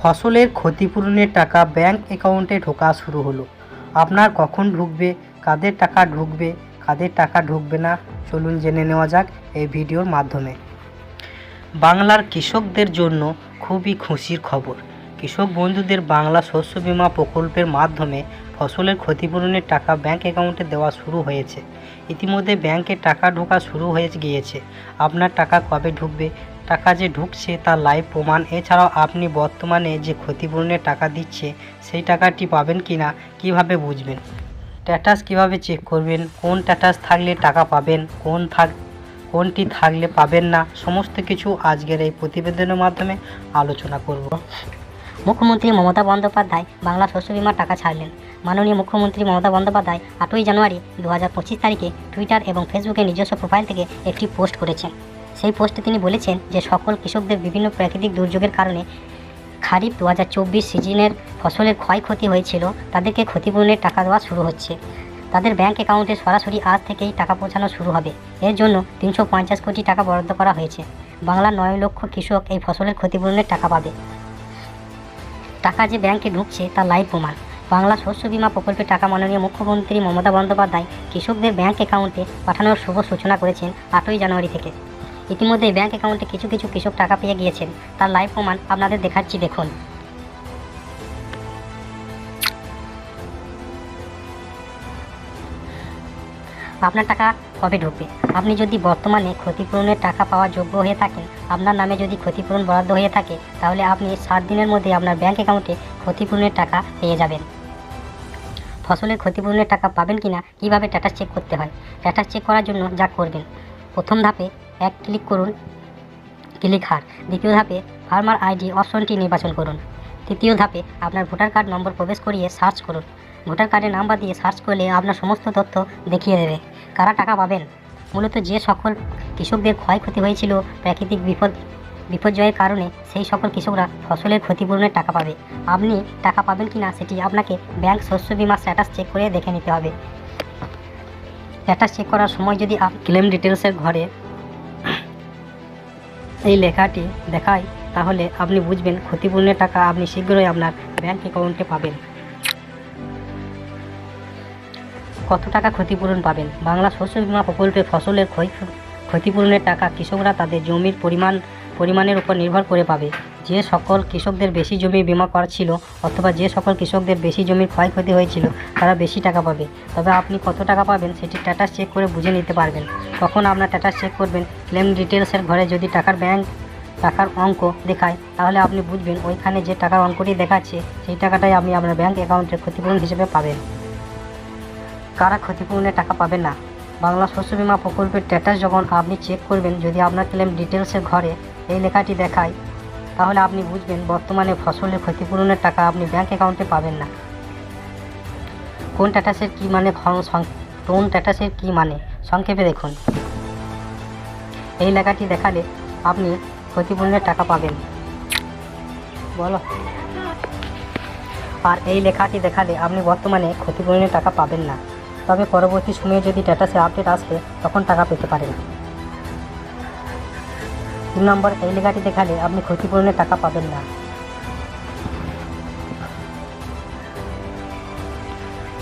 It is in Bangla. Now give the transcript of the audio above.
ফসলের ক্ষতিপূরণের টাকা ব্যাংক অ্যাকাউন্টে ঢোকা শুরু হলো। আপনার কখন ঢুকবে, কাদের টাকা ঢুকবে, কাদের টাকা ঢুকবে না, চলুন জেনে নেওয়া যাক এই ভিডিওর মাধ্যমে। বাংলার কৃষকদের জন্য খুবই খুশির খবর। কৃষক বন্ধুদের বাংলা শস্য বিমা প্রকল্পের মাধ্যমে ফসলের ক্ষতিপূরণের টাকা ব্যাংক অ্যাকাউন্টে দেওয়া শুরু হয়েছে। ইতিমধ্যে ব্যাংকে টাকা ঢোকা শুরু হয়ে গিয়েছে। আপনার টাকা কবে ঢুকবে? টাকা যে ঢুকছে তার লাইভ প্রমাণ। এছাড়াও আপনি বর্তমানে যে ক্ষতিপূরণের টাকা দিচ্ছে, সেই টাকাটি পাবেন কি না কীভাবে বুঝবেন? স্ট্যাটাস কীভাবে চেক করবেন? কোন স্ট্যাটাস থাকলে টাকা পাবেন? কোন থাক কোনটি থাকলে পাবেন না? সমস্ত কিছু আজকের এই প্রতিবেদনের মাধ্যমে আলোচনা করব। মুখ্যমন্ত্রী মমতা বন্দ্যোপাধ্যায় বাংলা শস্য বিমার টাকা ছাড়লেন। মাননীয় মুখ্যমন্ত্রী মমতা বন্দ্যোপাধ্যায় আটই জানুয়ারি দু হাজার পঁচিশ তারিখে টুইটার এবং ফেসবুকে নিজস্ব প্রোফাইল থেকে একটি পোস্ট করেছেন। সেই পোস্টে তিনি বলেছেন যে সকল কৃষকদের বিভিন্ন প্রাকৃতিক দুর্যোগের কারণে খারিফ দু হাজার চব্বিশ সিজনের ফসলের ক্ষয়ক্ষতি হয়েছিল, তাদেরকে ক্ষতিপূরণের টাকা দেওয়া শুরু হচ্ছে। তাদের ব্যাংক অ্যাকাউন্টে সরাসরি আজ থেকেই টাকা পৌঁছানো শুরু হবে। এর জন্য তিনশো পঞ্চাশ কোটি টাকা বরাদ্দ করা হয়েছে। বাংলার নয় লক্ষ কৃষক এই ফসলের ক্ষতিপূরণের টাকা পাবে। টাকা যে ব্যাংকে ঢুকছে তার লাইভ প্রমাণ। বাংলা শস্য বীমা প্রকল্পের টাকা মাননীয় মুখ্যমন্ত্রী মমতা বন্দ্যোপাধ্যায় কৃষকদের ব্যাংক অ্যাকাউন্টে পাঠানোর শুভ সূচনা করেছেন আটই জানুয়ারি থেকে। ইতিমধ্যে ব্যাংক অ্যাকাউন্টে কিছু কিছু কৃষক টাকা পেয়ে গিয়েছেন। তার লাইভ প্রমাণ আপনাদের দেখাচ্ছি, দেখুন। আপনার টাকা কবে ঢুকবে? আপনি যদি বর্তমানে ক্ষতিপূরণের টাকা পাওয়ার যোগ্য হয়ে থাকেন, আপনার নামে যদি ক্ষতিপূরণ বরাদ্দ হয়ে থাকে, তাহলে আপনি সাত দিনের মধ্যে আপনার ব্যাঙ্ক অ্যাকাউন্টে ক্ষতিপূরণের টাকা পেয়ে যাবেন। ফসলের ক্ষতিপূরণের টাকা পাবেন কিনা, কীভাবে স্ট্যাটাস চেক করতে হয়? স্ট্যাটাস চেক করার জন্য যা করবেন, প্রথম ধাপে এক ক্লিক করুন ক্লিক হার। দ্বিতীয় ধাপে ফার্মার আইডি অপশনটি নির্বাচন করুন। তৃতীয় ধাপে আপনার ভোটার কার্ড নম্বর প্রবেশ করিয়ে সার্চ করুন। ভোটার কার্ডের নাম্বার দিয়ে সার্চ করলে আপনার সমস্ত তথ্য দেখিয়ে দেবে। কারা টাকা পাবেন? মূলত যে সকল কৃষকদের ক্ষয়ক্ষতি হয়েছিল, প্রাকৃতিক বিপদ বিপর্যয়ের কারণে সেই সকল কৃষকরা ফসলের ক্ষতিপূরণের টাকা পাবে। আপনি টাকা পাবেন কি না সেটি আপনাকে ব্যাংক শস্য বিমা স্ট্যাটাস চেক করে দেখে নিতে হবে। স্ট্যাটাস চেক করার সময় যদি ক্লেম ডিটেলসের ঘরে এই লেখাটি দেখায়, তাহলে আপনি বুঝবেন ক্ষতিপূরণের টাকা আপনি শীঘ্রই আপনার ব্যাংক অ্যাকাউন্টে পাবেন। কত টাকা ক্ষতিপূরণ পাবেন? বাংলা শস্য বিমা প্রকল্পে ফসলের ক্ষয় ক্ষতিপূরণের টাকা কৃষকরা তাদের জমির পরিমাণ পরিমাণের উপর নির্ভর করে পাবে। যে সকল কৃষকদের বেশি জমি বিমা করা ছিল অথবা যে সকল কৃষকদের বেশি জমির ক্ষয়ক্ষতি হয়েছিল, তারা বেশি টাকা পাবে। তবে আপনি কত টাকা পাবেন সেটি স্ট্যাটাস চেক করে বুঝে নিতে পারবেন। তখন আপনার স্ট্যাটাস চেক করবেন ক্লেম ডিটেলসের ঘরে যদি টাকার ব্যাংক টাকার অঙ্ক দেখায়, তাহলে আপনি বুঝবেন ওইখানে যে টাকার অঙ্কটি দেখাচ্ছে, সেই টাকাটাই আপনি আপনার ব্যাংক অ্যাকাউন্টে ক্ষতিপূরণ হিসেবে পাবেন। কারা ক্ষতিপূরণের টাকা পাবেন না? বাংলা শস্য বীমা প্রকল্পের স্ট্যাটাস যখন আপনি চেক করবেন, যদি আপনার ক্লেম ডিটেলসের ঘরে এই লেখাটি দেখায়। তাহলে আপনি বুঝবেন, বর্তমানে ফসলের ক্ষতিপূরণের টাকা আপনি ব্যাঙ্ক অ্যাকাউন্টে পাবেন না। কোন স্ট্যাটাসের কী মানে কোন স্ট্যাটাসের কী মানে সংক্ষেপে দেখুন। এই লেখাটি দেখালে আপনি ক্ষতিপূরণের টাকা পাবেন। বলো। আর এই লেখাটি দেখালে আপনি বর্তমানে ক্ষতিপূরণের টাকা পাবেন না। তবে পরবর্তী সময়ে যদি স্ট্যাটাসে আপডেট আসে, তখন টাকা পেতে পারেন। তিন নম্বর এই লেখাটি দেখালে আপনি ক্ষতিপূরণের টাকা পাবেন না।